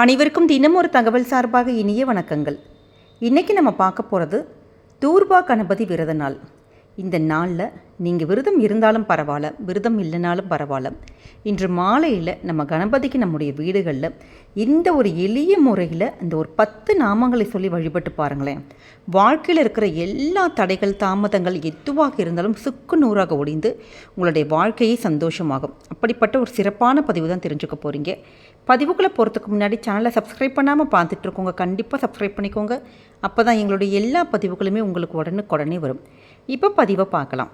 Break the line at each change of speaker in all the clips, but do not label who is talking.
அனைவருக்கும் தினம் ஒரு தகவல் சார்பாக இனிய வணக்கங்கள். இன்றைக்கி நம்ம பார்க்க போகிறது தூர்பா கணபதி விரத நாள். இந்த நாளில் நீங்கள் விரதம் இருந்தாலும் பரவாயில்ல விரதம் இல்லைனாலும் பரவாயில்ல. இன்று மாலையில் நம்ம கணபதிக்கு நம்முடைய வீடுகளில் இந்த ஒரு எளிய முறையில் இந்த ஒரு பத்து நாமங்களை சொல்லி வழிபட்டு பாருங்களேன். வாழ்க்கையில் இருக்கிற எல்லா தடைகள் தாமதங்கள் எதுவாக இருந்தாலும் சுக்கு நூறாக ஒடிந்து உங்களுடைய வாழ்க்கையே சந்தோஷமாகும். அப்படிப்பட்ட ஒரு சிறப்பான பதிவு தான் தெரிஞ்சுக்க போகிறீங்க பதிவுக்குள்ளே போகிறதுக்கு முன்னாடி சேனலை சப்ஸ்கிரைப் பண்ணாமல் பார்த்துட்ருக்கோங்க கண்டிப்பாக சப்ஸ்கிரைப் பண்ணிக்கோங்க. அப்போ தான் எங்களுடைய எல்லா பதிவுகளுமே உங்களுக்கு உடனுக்குடனே வரும். இப்போ பதிவை பார்க்கலாம்.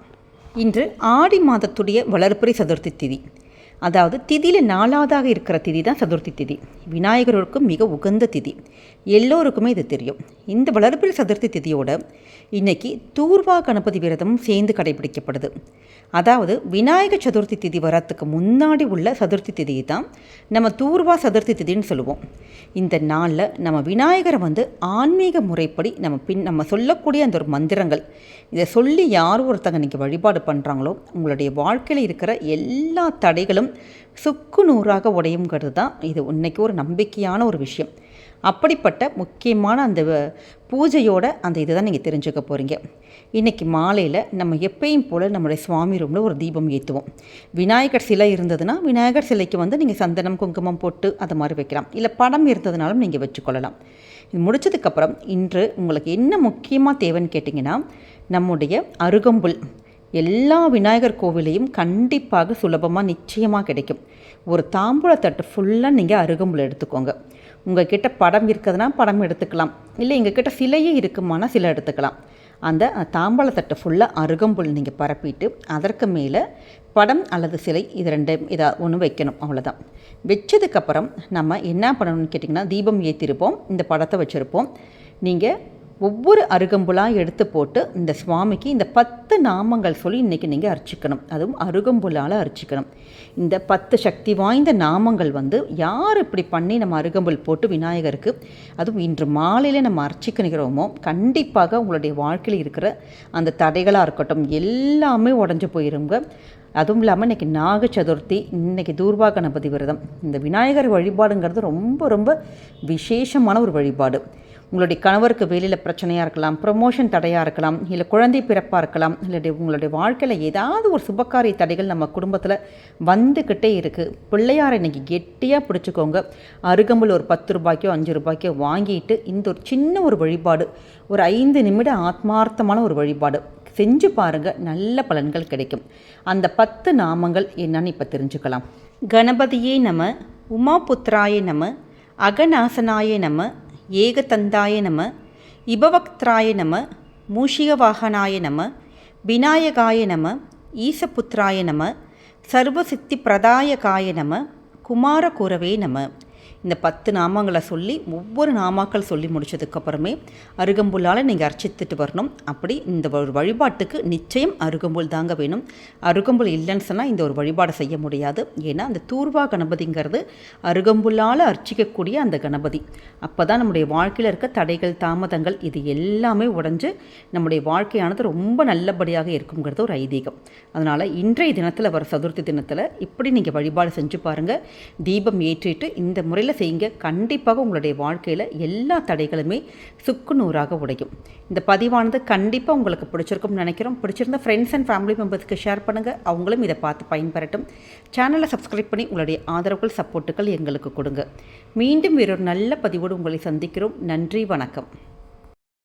இன்று ஆடி மாதத்துடைய வளர்ப்புரை சதுர்த்தி திதி. அதாவது திதியில் நாலாவதாக இருக்கிற திதி தான் சதுர்த்தி திதி. விநாயகருக்கு மிக உகந்த திதி. எல்லோருக்குமே இது தெரியும். இந்த வளர்ப்பில் சதுர்த்தி திதியோட இன்னைக்கு தூர்வா கணபதி விரதமும் சேர்ந்து கடைபிடிக்கப்படுது. அதாவது விநாயகர் சதுர்த்தி திதி வரத்துக்கு முன்னாடி உள்ள சதுர்த்தி திதி தான் நம்ம தூர்வா சதுர்த்தி திதின்னு சொல்லுவோம். இந்த நாளில் நம்ம விநாயகரை வந்து ஆன்மீக முறைப்படி நம்ம பின் நம்ம சொல்லக்கூடிய அந்த ஒரு மந்திரங்கள் இதை சொல்லி யார் ஒருத்தங்க இன்றைக்கி வழிபாடு பண்ணுறாங்களோ உங்களுடைய வாழ்க்கையில் இருக்கிற எல்லா தடைகளும் சுக்கு நூறாக உடையுங்கிறது தான் இது இன்னைக்கு ஒரு நம்பிக்கையான ஒரு விஷயம். அப்படிப்பட்ட முக்கியமான அந்த பூஜையோட அந்த இதை தான் நீங்கள் தெரிஞ்சுக்க போகிறீங்க இன்றைக்கி மாலையில் நம்ம எப்பயும் போல் நம்மளுடைய சுவாமி ரூமில் ஒரு தீபம் ஏற்றுவோம் விநாயகர் சிலை இருந்ததுன்னா விநாயகர் சிலைக்கு வந்து நீங்கள் சந்தனம் குங்குமம் போட்டு அதை மாதிரி வைக்கலாம். இல்லை படம் இருந்ததுனாலும் நீங்கள் வச்சுக்கொள்ளலாம். இது முடிச்சதுக்கப்புறம் இன்று உங்களுக்கு என்ன முக்கியமாக தேவைன்னு கேட்டிங்கன்னா நம்முடைய அருகம்புல் எல்லா விநாயகர் கோவிலையும் கண்டிப்பாக சுலபமாக நிச்சயமாக கிடைக்கும். ஒரு தாம்பூலத்தட்டு ஃபுல்லாக நீங்கள் அருகம்புல் எடுத்துக்கோங்க. உங்கள் கிட்ட படம் இருக்குதுன்னா படம் எடுத்துக்கலாம். இல்லை எங்கள் கிட்ட சிலையே இருக்குமானா சிலை எடுத்துக்கலாம். அந்த தாம்பழத்தட்டை ஃபுல்லாக அருகம்புல் நீங்கள் பரப்பிட்டு அதற்கு மேலே படம் அல்லது சிலை இது ரெண்டு இதாக ஒன்று வைக்கணும் அவ்வளோதான் வச்சதுக்கப்புறம் நம்ம என்ன பண்ணணும்னு கேட்டிங்கன்னா தீபம் ஏற்றிருப்போம் இந்த படத்தை வச்சுருப்போம். நீங்கள் ஒவ்வொரு அருகம்புலாக எடுத்து போட்டு இந்த சுவாமிக்கு இந்த பத்து நாமங்கள் சொல்லி இன்றைக்கி நீங்கள் அர்ச்சிக்கணும். அதுவும் அருகம்புலால் அர்ச்சிக்கணும். இந்த பத்து சக்தி வாய்ந்த நாமங்கள் வந்து யார் இப்படி பண்ணி நம்ம அருகம்புல் போட்டு விநாயகருக்கு அதுவும் இன்று மாலையில் நம்ம அர்ச்சிக்கிறோமோ கண்டிப்பாக உங்களுடைய வாழ்க்கையில் இருக்கிற அந்த தடைகளாக இருக்கட்டும் எல்லாமே உடஞ்சி போயிருங்க. அதுவும் இல்லாமல் இன்றைக்கி நாக சதுர்த்தி இன்றைக்கி தூர்வா கணபதி விரதம். இந்த விநாயகர் வழிபாடுங்கிறது ரொம்ப ரொம்ப விசேஷமான ஒரு வழிபாடு. உங்களுடைய கணவருக்கு வேலையில் பிரச்சனையாக இருக்கலாம் ப்ரொமோஷன் தடையாக இருக்கலாம் இல்லை குழந்தை பிறப்பாக இருக்கலாம் இல்லை உங்களுடைய வாழ்க்கையில் ஏதாவது ஒரு சுபகாரிய தடைகள் நம்ம குடும்பத்தில் வந்துக்கிட்டே இருக்குது பிள்ளையாரை இன்றைக்கி கெட்டியாக பிடிச்சிக்கோங்க. அருகம்புல் ஒரு பத்து ரூபாய்க்கோ அஞ்சு ரூபாய்க்கோ வாங்கிட்டு இந்த ஒரு சின்ன ஒரு வழிபாடு ஒரு ஐந்து நிமிட ஆத்மார்த்தமான ஒரு வழிபாடு செஞ்சு பாருங்கள் நல்ல பலன்கள் கிடைக்கும். அந்த பத்து நாமங்கள் என்னன்னு இப்போ தெரிஞ்சுக்கலாம். கணபதியே நம உமாபுத்ராய நம அகநாசனாய நம ஏகதந்தாய நம இபவக்திராய நம மூஷிகவாகனாய நம விநாயகாய நம ஈசபுத்திராய நம சர்வசித்தி பிரதாயகாய நம குமாரகுரவே நம. இந்த பத்து நாமங்களை சொல்லி ஒவ்வொரு நாமாக்கள் சொல்லி முடிச்சதுக்கப்புறமே அருகம்புல்லால் நீங்கள் அர்ச்சித்துட்டு வரணும். அப்படி இந்த ஒரு வழிபாட்டுக்கு நிச்சயம் அருகம்புல் தாங்க வேணும். அருகம்புல் இல்லைன்னு சொன்னால் இந்த ஒரு வழிபாடை செய்ய முடியாது. ஏன்னா அந்த தூர்வா கணபதிங்கிறது அருகம்புல்லால் அர்ச்சிக்கக்கூடிய அந்த கணபதி. அப்போ தான் நம்முடைய வாழ்க்கையில் இருக்க தடைகள் தாமதங்கள் இது எல்லாமே உடஞ்சு நம்முடைய வாழ்க்கையானது ரொம்ப நல்லபடியாக இருக்குங்கிறது ஒரு ஐதீகம். அதனால் இன்றைய தினத்தில் வர சதுர்த்தி தினத்தில் இப்படி நீங்கள் வழிபாடு செஞ்சு பாருங்கள் தீபம் ஏற்றிட்டு இந்த முறையில் செய்யுங்க. கண்டிப்பாக உங்களுடைய வாழ்க்கையில் எல்லா தடைகளுமே சுக்குநூறாக உடையும். இந்த பதிவானது கண்டிப்பாக உங்களுக்கு பிடிச்சிருக்கும்னு நினைக்கிறோம். பிடிச்சிருந்த ஃப்ரெண்ட்ஸ் அண்ட் ஃபேமிலி மெம்பர்ஸ்க்கு ஷேர் பண்ணுங்கள் அவங்களும் இதை பார்த்து பயன்பெறட்டும். சேனலை சப்ஸ்கிரைப் பண்ணி உங்களுடைய ஆதரவுகள் சப்போர்ட்டுகள் எங்களுக்கு கொடுங்க. மீண்டும் வேறொரு நல்ல பதிவோடு உங்களை சந்திக்கிறோம். நன்றி வணக்கம்.